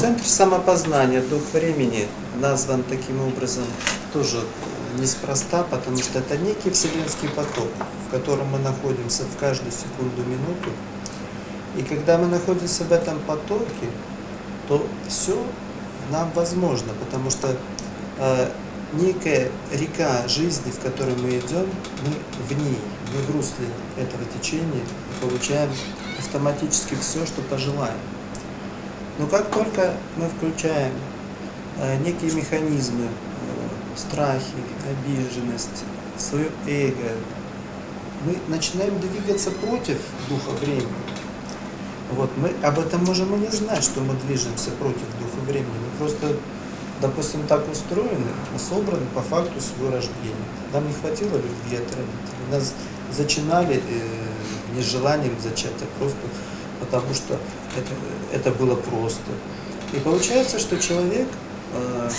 Центр самопознания, дух времени, назван таким образом тоже неспроста, потому что это некий вселенский поток, в котором мы находимся в каждую секунду, минуту. И когда мы находимся в этом потоке, то все нам возможно, потому что э, некая река жизни, в которой мы идем, мы в ней, мы в русле этого течения получаем автоматически все, что пожелаем. Но как только мы включаем э, некие механизмы, э, страхи, обиженность, свое эго, мы начинаем двигаться против духа времени. Вот, мы об этом можем и не знать, что мы движемся против духа времени. Мы просто, допустим, так устроены, мы собраны по факту своего рождения. Нам не хватило любви от родителей. Нас зачинали э, нежеланием зачать, а просто потому что это, это было просто. И получается, что человек э,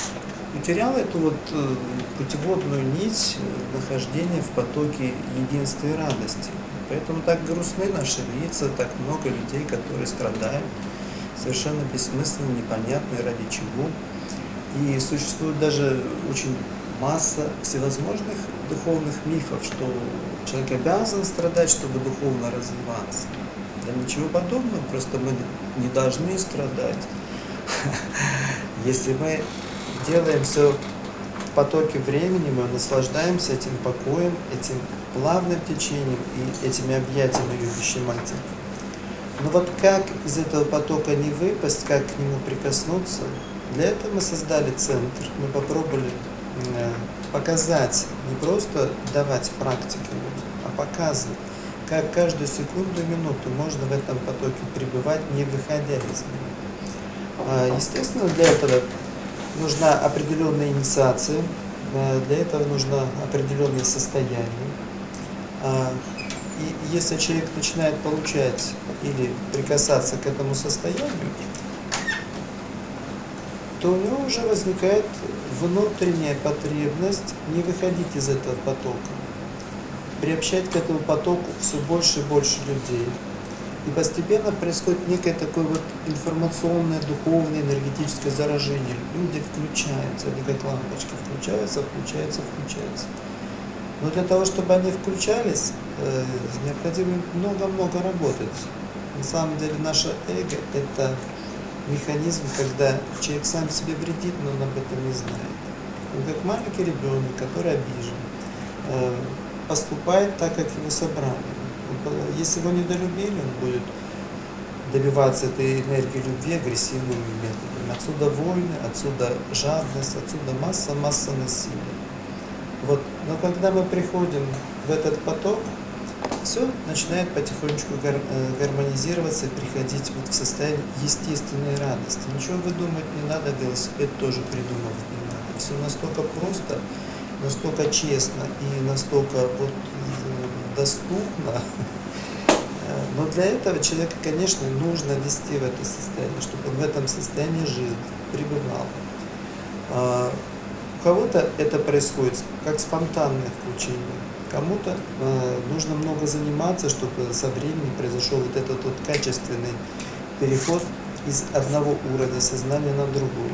утерял эту вот э, путеводную нить нахождения в потоке единства и радости. Поэтому так грустны наши лица, так много людей, которые страдают, совершенно бессмысленно, непонятно ради чего. И существует даже очень масса всевозможных духовных мифов, что человек обязан страдать, чтобы духовно развиваться. Да ничего подобного, просто мы не должны страдать. Если мы делаем все в потоке времени, мы наслаждаемся этим покоем, этим плавным течением и этими объятиями любящей матери. Но вот как из этого потока не выпасть, как к нему прикоснуться, для этого мы создали центр. Мы попробовали э, показать, не просто давать практики а показывать, как каждую секунду минуту можно в этом потоке пребывать, не выходя из него. А, естественно, для этого нужна определенная инициация, для этого нужно определенное состояние. А, и если человек начинает получать или прикасаться к этому состоянию, то у него уже возникает внутренняя потребность не выходить из этого потока приобщать к этому потоку все больше и больше людей. И постепенно происходит некое такое вот информационное, духовное, энергетическое заражение. Люди включаются, они как лампочки включаются, включаются, включаются. Но для того, чтобы они включались, э, необходимо много-много работать. На самом деле наше эго – это механизм, когда человек сам себе вредит, но он об этом не знает. Он как маленький ребенок, который обижен э, поступает так, как его собрали. Если его недолюбили, он будет добиваться этой энергии любви агрессивными методами. Отсюда войны, отсюда жадность, отсюда масса-масса насилия. Вот. Но когда мы приходим в этот поток, все начинает потихонечку гар э, гармонизироваться приходить вот к состоянию естественной радости. Ничего выдумать не надо, велосипед тоже придумывать не надо. Все настолько просто, настолько честно и настолько вот э, доступно. Но для этого человека, конечно, нужно вести в это состояние, чтобы он в этом состоянии жил, пребывал. А, у кого-то это происходит как спонтанное включение, кому-то э, нужно много заниматься, чтобы со временем произошел вот этот вот качественный переход из одного уровня сознания на другой.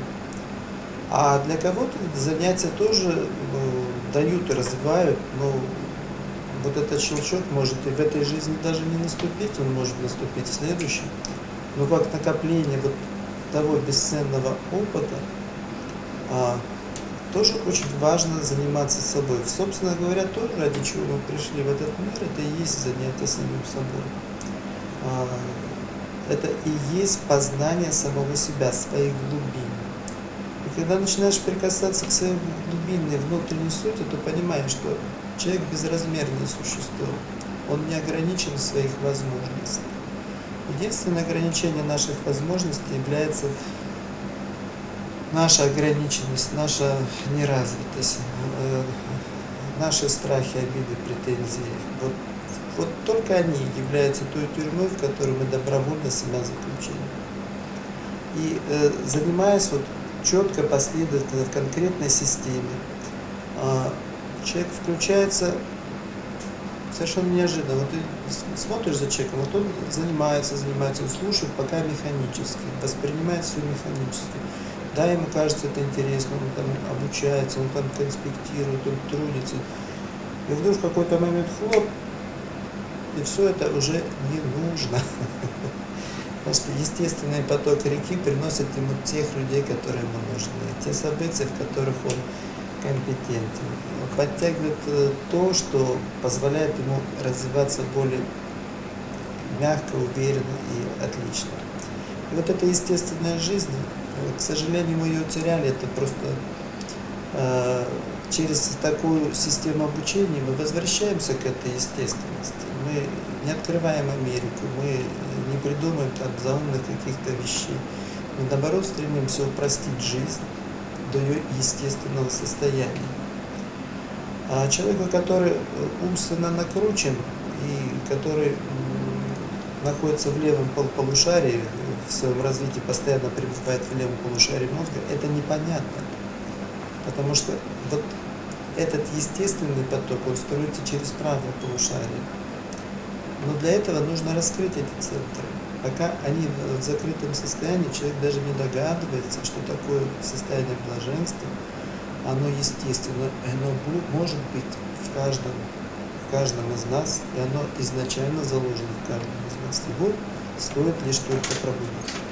А для кого-то занятия тоже ну, дают и развивают, но вот этот щелчок может и в этой жизни даже не наступить, он может наступить в следующем. Но как накопление вот того бесценного опыта, а, тоже очень важно заниматься собой. Собственно говоря, тоже ради чего мы пришли в этот мир, это и есть занятие самим собой. А, это и есть познание самого себя, своих глубин. Когда начинаешь прикасаться к своей глубинной внутренней сути, то понимаешь, что человек безразмерное существо. Он не ограничен в своих возможностях. Единственное ограничение наших возможностей является наша ограниченность, наша неразвитость, э, наши страхи, обиды, претензии. Вот, вот только они являются той тюрьмой, в которой мы добровольно себя заключили. И э, занимаясь вот четко, последовательно, в конкретной системе. А, человек включается совершенно неожиданно. Вот ты смотришь за человеком, вот он занимается, занимается, он слушает пока механически, воспринимает все механически. Да, ему кажется это интересно, он там обучается, он там конспектирует, он трудится. И вдруг в какой-то момент хлоп, и все это уже не нужно. Что естественный поток реки приносит ему тех людей, которые ему нужны, те события, в которых он компетентен. Подтягивает э, то, что позволяет ему развиваться более мягко, уверенно и отлично. И вот эта естественная жизнь, э, к сожалению, мы ее утеряли, это просто э, через такую систему обучения мы возвращаемся к этой естественности. Мы не открываем Америку, мы не придумываем там каких-то вещей. Мы наоборот стремимся упростить жизнь до ее естественного состояния. А человеку, который э, умственно накручен и который находится в левом пол- полушарии, в своем развитии постоянно пребывает в левом полушарии мозга, это непонятно. Потому что вот этот естественный поток, он строится через правое полушарие. Но для этого нужно раскрыть эти центры. Пока они в закрытом состоянии, человек даже не догадывается, что такое состояние блаженства, оно естественно, оно может быть в каждом, в каждом из нас, и оно изначально заложено в каждом из нас. Его стоит лишь только пробудить.